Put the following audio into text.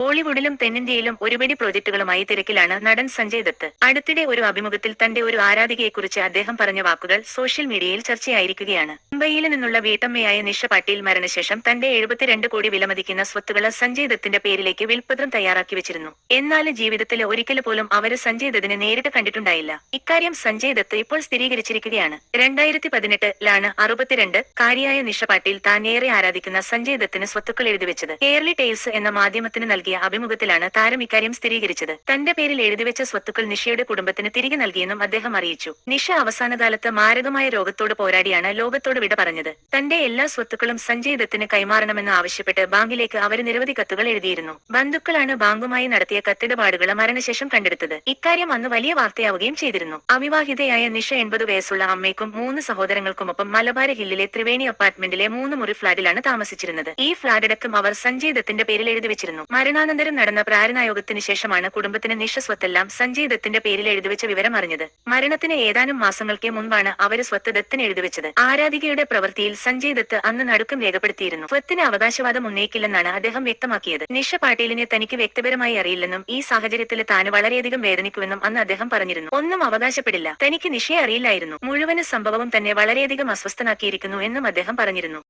ബോളിവുഡിലും തെന്നിന്ത്യയിലും ഒരുപിടി പ്രോജക്ടുകളുമായി തിരക്കിലാണ് നടൻ സഞ്ജയ് ദത്ത്. അടുത്തിടെ ഒരു അഭിമുഖത്തിൽ തന്റെ ഒരു ആരാധികയെക്കുറിച്ച് അദ്ദേഹം പറഞ്ഞ വാക്കുകൾ സോഷ്യൽ മീഡിയയിൽ ചർച്ചയായിരിക്കുകയാണ്. മുംബൈയിൽ നിന്നുള്ള വീട്ടമ്മയായ നിഷ പാട്ടീൽ മരണശേഷം തന്റെ എഴുപത്തിരണ്ട് കോടി വിലമതിക്കുന്ന സ്വത്തുകൾ സഞ്ജയ് ദത്തിന്റെ പേരിലേക്ക് വിൽപ്പത്രം തയ്യാറാക്കി വെച്ചിരുന്നു. എന്നാൽ ജീവിതത്തിൽ ഒരിക്കൽ പോലും അവർ സഞ്ജയ് ദത്തിനെ നേരിട്ട് കണ്ടിട്ടുണ്ടായില്ല. ഇക്കാര്യം സഞ്ജയ് ദത്ത് ഇപ്പോൾ സ്ഥിരീകരിച്ചിരിക്കുകയാണ്. രണ്ടായിരത്തി പതിനെട്ടിലാണ് അറുപത്തിരണ്ട് കാരിയായ നിഷ പാട്ടീൽ താൻ ഏറെ ആരാധിക്കുന്ന സഞ്ജയ് ദത്തിന് സ്വത്തുക്കൾ എഴുതിവെച്ചത് കേരളി ടൈൽസ് എന്ന മാധ്യമത്തിന് നൽകിയ അഭിമുഖത്തിലാണ് താരം ഇക്കാര്യം സ്ഥിരീകരിച്ചത്. തന്റെ പേരിൽ എഴുതിവെച്ച സ്വത്തുക്കൾ നിഷയുടെ കുടുംബത്തിന് തിരികെ നൽകിയെന്നും അദ്ദേഹം അറിയിച്ചു. നിഷ അവസാനകാലത്ത് മാരകമായ രോഗത്തോട് പോരാടിയാണ് ലോകത്തോട് വിട പറഞ്ഞത്. തന്റെ എല്ലാ സ്വത്തുക്കളും സഞ്ജയ് ദത്തിന് കൈമാറണമെന്ന് ആവശ്യപ്പെട്ട് ബാങ്കിലേക്ക് അവർ നിരവധി കത്തുകൾ എഴുതിയിരുന്നു. ബന്ധുക്കളാണ് ബാങ്കുമായി നടത്തിയ കത്തിടപാടുകൾ മരണശേഷം കണ്ടെടുത്തത്. ഇക്കാര്യം അന്ന് വലിയ വാർത്തയാവുകയും ചെയ്തിരുന്നു. അവിവാഹിതയായ നിഷ എൺപത് വയസ്സുള്ള അമ്മയ്ക്കും മൂന്ന് സഹോദരങ്ങൾക്കുമൊപ്പം മലബാർ ഹില്ലിലെ ത്രിവേണി അപ്പാർട്ട്മെന്റിലെ മൂന്ന് മുറി ഫ്ളാറ്റിലാണ് താമസിച്ചിരുന്നത്. ഈ ഫ്ളാറ്റ് അടക്കം അവർ സഞ്ജയ് ദത്തിന്റെ പേരിൽ എഴുതി വെച്ചിരുന്നു. മരണാനന്തരം നടന്ന പ്രാരണായോഗത്തിന് ശേഷമാണ് കുടുംബത്തിന് നിഷ സ്വത്തെല്ലാം സഞ്ജയ് ദത്തിന്റെ പേരിൽ എഴുതിവെച്ച വിവരം അറിഞ്ഞത്. മരണത്തിന് ഏതാനും മാസങ്ങൾക്ക് മുൻപാണ് അവർ സ്വത്ത് ദത്തിന് എഴുതിവെച്ചത്. ആരാധികയുടെ പ്രവൃത്തിയിൽ സഞ്ജയ് ദത്ത് അന്ന് നടുക്കം രേഖപ്പെടുത്തിയിരുന്നു. സ്വത്തിന് അവകാശവാദം ഉന്നയിക്കില്ലെന്നാണ് അദ്ദേഹം വ്യക്തമാക്കിയത്. നിഷ പാട്ടീലിനെ തനിക്ക് വ്യക്തിപരമായി അറിയില്ലെന്നും ഈ സാഹചര്യത്തിൽ താൻ വളരെയധികം വേദനിക്കുമെന്നും അന്ന് അദ്ദേഹം പറഞ്ഞിരുന്നു. ഒന്നും അവകാശപ്പെടില്ല. തനിക്ക് നിഷയെ അറിയില്ലായിരുന്നു. മുഴുവൻ സംഭവവും തന്നെ വളരെയധികം അസ്വസ്ഥനാക്കിയിരിക്കുന്നു എന്നും അദ്ദേഹം പറഞ്ഞിരുന്നു.